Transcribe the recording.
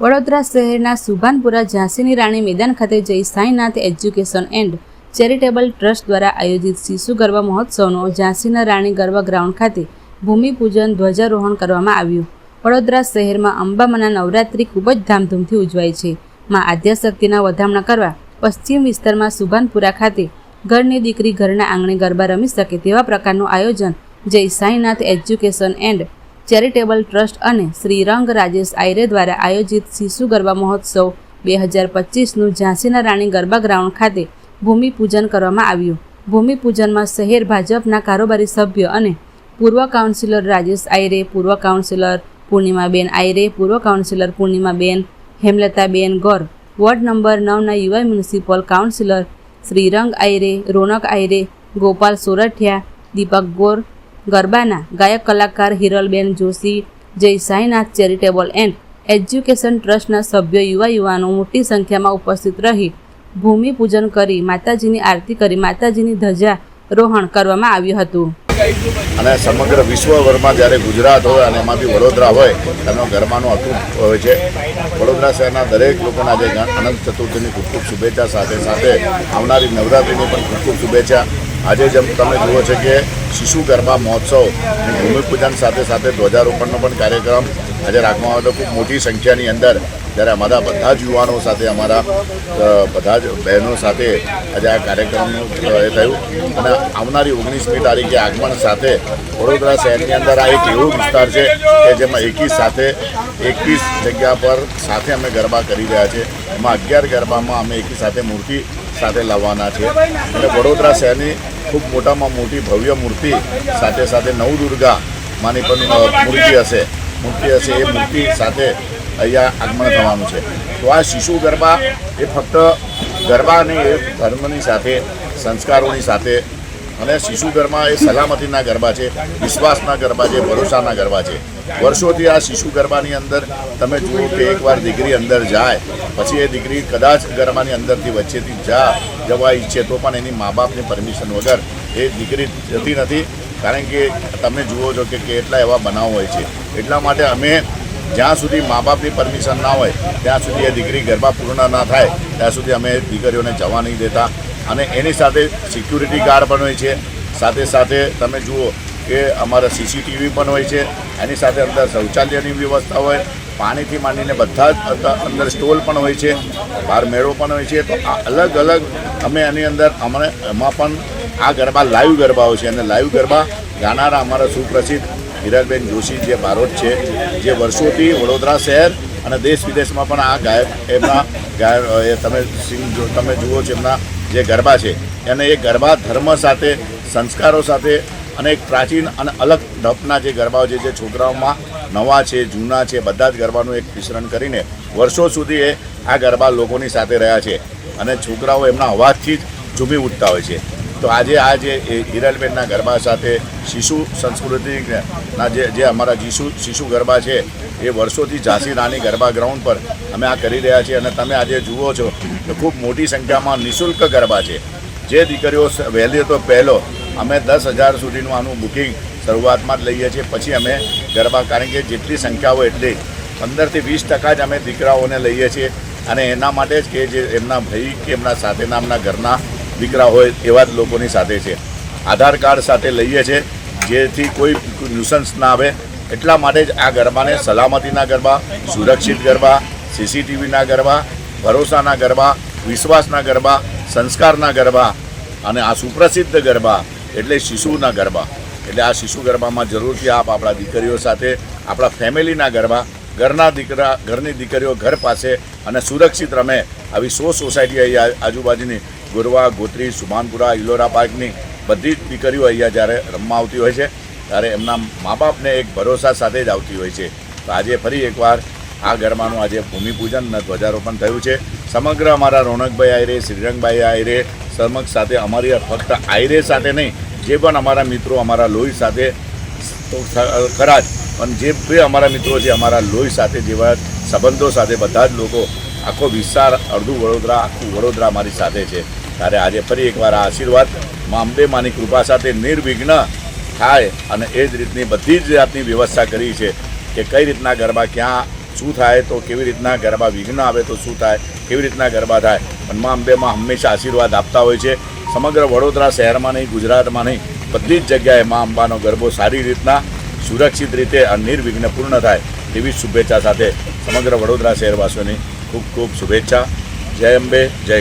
વડોદરા શહેરના સુભાનપુરા ઝાંસીની રાણી મેદાન ખાતે જઈ Sainath education and charitable trust દ્વારા આયોજિત શિશુ ગરબા મહોત્સવનો ઝાંસીના રાણી ગરબા ગ્રાઉન્ડ ખાતે ભૂમિપૂજન ધ્વજારોહણ કરવામાં આવ્યું. વડોદરા શહેરમાં અંબામાના નવરાત્રિ ખૂબ જ ધામધૂમથી ઉજવાય છે. માં આદ્યાશક્તિના વધામણા કરવા પશ્ચિમ વિસ્તારમાં સુભાનપુરા ખાતે ઘરની દીકરી ઘરના આંગણે ગરબા રમી શકે તેવા પ્રકારનું આયોજન Jai Sainath education and charitable trust અને શ્રી રંગ રાજેશ આયરે દ્વારા આયોજિત શિશુ ગરબા મહોત્સવ બે હજાર પચીસનું ઝાંસીના રાણી ગરબા ગ્રાઉન્ડ ખાતે ભૂમિપૂજન કરવામાં આવ્યું. ભૂમિપૂજનમાં શહેર ભાજપના કારોબારી સભ્ય અને પૂર્વ કાઉન્સિલર રાજેશ આયરે, પૂર્વ કાઉન્સિલર પૂર્ણિમાબેન આયરે, પૂર્વ councillor Purnimaben Hemlataben Gor, ward number નવના યુવા મ્યુનિસિપલ કાઉન્સિલર શ્રીરંગ આયરે, રોનક આયરે, ગોપાલ સોરઠિયા, દીપક ગોર, ગરબાના ગાયક કલાકાર હિરલબેન જોશી જય સાંઈનાથ ચેરિટેબલ એન્ડ એજ્યુકેશન ટ્રસ્ટના સભ્યો યુવા યુવાનો મોટી સંખ્યામાં ઉપસ્થિત રહી ભૂમિપૂજન કરી માતાજીની આરતી કરી, માતાજીની ધજા રોહણ કરવામાં આવ્યું હતું. અને સમગ્ર વિશ્વભરમાં જ્યારે ગુજરાત હોય અને એમાં બી વડોદરા હોય તેનો ગરમાનો અતૂટ હોય છે. વડોદરા શહેરના દરેક લોકોને આજે અનંત ચતુર્થીની ખૂબ ખૂબ શુભેચ્છા સાથે સાથે આવનારી નવરાત્રિની પણ ખૂબ ખૂબ શુભેચ્છા. આજે જેમ તમે જુઓ છો કે શિશુ ગરબા મહોત્સવ અને ભૂમિપૂજન સાથે સાથે ધ્વજારોપણનો પણ કાર્યક્રમ આજે રાખવામાં આવ્યો ખૂબ મોટી સંખ્યાની અંદર જ્યારે અમારા બધા જ યુવાનો સાથે, અમારા બધા જ બહેનો સાથે આજે આ કાર્યક્રમનું એ થયું. અને આવનારી ઓગણીસમી તારીખે આગમન સાથે વડોદરા શહેરની અંદર આ એક એવો વિસ્તાર છે કે જેમાં એકી સાથે, એકવીસ જગ્યા પર સાથે અમે ગરબા કરી રહ્યા છે એમાં અગિયાર ગરબામાં અમે એકી સાથે મૂર્તિ સાથે લાવવાના છે. અને વડોદરા શહેરની ખૂબ મોટામાં મોટી ભવ્ય મૂર્તિ સાથે સાથે નવદુર્ગા માની પણ મૂર્તિ હશે. મૂર્તિ હશે એ મૂર્તિ સાથે અહીંયા આગમન થવાનું છે. તો આ શિશુ ગરબા એ ફક્ત ગરબા અને એ ધર્મની સાથે, સંસ્કારોની સાથે અને શિશુ ગરબા એ સલામતીના ગરબા છે, વિશ્વાસના ગરબા છે, ભરોસાના ગરબા છે. વર્ષોથી આ શિશુ ગરબાની અંદર તમે જુઓ કે એકવાર દીકરી અંદર જાય, પછી એ દીકરી કદાચ ગરબાની અંદરથી વચ્ચેથી જા, જવા ઈચ્છે તો પણ એની મા બાપની પરમિશન વગર એ દીકરી જતી નથી. કારણ કે તમે જુઓ છો કે કેટલા એવા બનાવ હોય છે. એટલા માટે અમે જ્યાં સુધી મા બાપની પરમિશન ના હોય, ત્યાં સુધી એ દીકરી ગરબા પૂર્ણ ના થાય, ત્યાં સુધી અમે દીકરીઓને જવા નહીં દેતા. અને એની સાથે સિક્યુરિટી ગાર્ડ પણ હોય છે. સાથે સાથે તમે જુઓ કે અમારા સીસીટીવી પણ હોય છે. એની સાથે અંદર શૌચાલયની વ્યવસ્થા હોય. પાણીથી માંડીને બધા જ અંદર- સ્ટોલ પણ હોય છે. બહાર મેળો પણ હોય છે. તો આ અલગ અલગ અમે એની અંદર અમને, એમાં પણ આ ગરબા લાઈવ ગરબાઓ છે. અને લાઈવ ગરબા ગાનારા અમારા સુપ્રસિદ્ધ હિરાલબેન જોશી જે બારોટ છે, જે વર્ષોથી વડોદરા શહેર અને દેશ વિદેશમાં પણ આ ગાયક, એમના ગાયક તમે સિંગ તમે જુઓ છો એમના જે ગરબા છે અને એ ગરબા ધર્મ સાથે, સંસ્કારો સાથે અને એક પ્રાચીન અને અલગ ઢપના જે ગરબાઓ છે, જે છોકરાઓમાં નવા છે, જૂના છે, બધા જ ગરબાનું એક મિશ્રણ કરીને વર્ષો સુધી એ આ ગરબા લોકોની સાથે રહ્યા છે અને છોકરાઓ એમના અવાજથી જ ઝૂમી ઉઠતા હોય છે. તો આજે આ જે હિરલબેનના ગરબા સાથે શિશુ સંસ્કૃતિના જે જે અમારા જીશુ, શિશુ ગરબા છે, એ વર્ષોથી ઝાંસી રાણી ગરબા ગ્રાઉન્ડ પર અમે આ કરી રહ્યા છીએ અને તમે આજે જુઓ છો કે ખૂબ મોટી સંખ્યામાં નિઃશુલ્ક ગરબા છે. જે દીકરીઓ વહેલી તો પહેલો, અમે દસ હજાર સુધીનું આનું બુકિંગ શરૂઆતમાં જ લઈએ છીએ. પછી અમે ગરબા, કારણ કે જેટલી સંખ્યા હોય એટલી. પંદરથી વીસ ટકા જ અમે દીકરાઓને લઈએ છીએ. અને એના માટે જ કે જે એમના ભાઈ કે એમના સાથેના એમના ઘરના દીકરા હોય એવા જ લોકોની સાથે છે. આધાર કાર્ડ સાથે લઈએ છીએ જેથી કોઈ ન્યુસન્સ ના આવે. એટલા માટે જ આ ગરબાને સલામતીના ગરબા, સુરક્ષિત ગરબા, સીસીટીવીના ગરબા ભરોસાના ગરબા, વિશ્વાસના ગરબા, સંસ્કારના ગરબા અને આ સુપ્રસિદ્ધ ગરબા એટલે શિશુના ગરબા. એટલે આ શિશુ ગરબામાં જરૂરથી આપ આપણા દીકરીઓ સાથે, આપણા ફેમિલીના ગરબા, ઘરના દીકરા, ઘરની દીકરીઓ ઘર પાસે અને સુરક્ષિત રમે આવી સો સોસાયટી અહીંયા આજુબાજુની ગોરવા, ગોત્રી સુમાનપુરા ઇલોરા પાર્કની બધી જ દીકરીઓ અહીંયા જ્યારે રમવા આવતી હોય છે, ત્યારે એમના મા બાપને એક ભરોસા સાથે જ આવતી હોય છે. તો આજે ફરી એકવાર આ ગરબાનું આજે ભૂમિપૂજન અને ધ્વજારોપણ થયું છે. સમગ્ર અમારા રોનકભાઈ આયરે, શ્રીરંગભાઈ આયરે સમક્ષ સાથે અમારી ફક્ત આયરે સાથે નહીં, જે પણ અમારા મિત્રો, અમારા લોહી સાથે ખરા જ પણ જે બે અમારા મિત્રો છે, અમારા લોહી સાથે જેવા સંબંધો સાથે બધા જ લોકો, આખો વિસ્તાર, અડધું વડોદરા, આખું વડોદરા અમારી સાથે છે. ત્યારે આજે ફરી એકવાર આ આશીર્વાદ મા અંબે માની કૃપા સાથે નિર્વિઘ્ન થાય અને એ જ રીતની બધી જ જાતની વ્યવસ્થા કરી છે કે કઈ રીતના ગરબા ક્યાં શું થાય તો કેવી રીતના ગરબા વિઘ્ન આવે તો શું થાય, કેવી રીતના ગરબા થાય? મનમાં અંબેમાં હંમેશા આશીર્વાદ આપતા હોય છે. સમગ્ર વડોદરા શહેરમાં નહીં, ગુજરાતમાં નહીં, બધી જ જગ્યાએ મા અંબાનો ગરબો સારી રીતના સુરક્ષિત રીતે અને નિર્વિઘ્ન પૂર્ણ થાય તેવી શુભેચ્છા સાથે સમગ્ર વડોદરા શહેરવાસીઓની ખૂબ ખૂબ શુભેચ્છા. જય અંબે, જય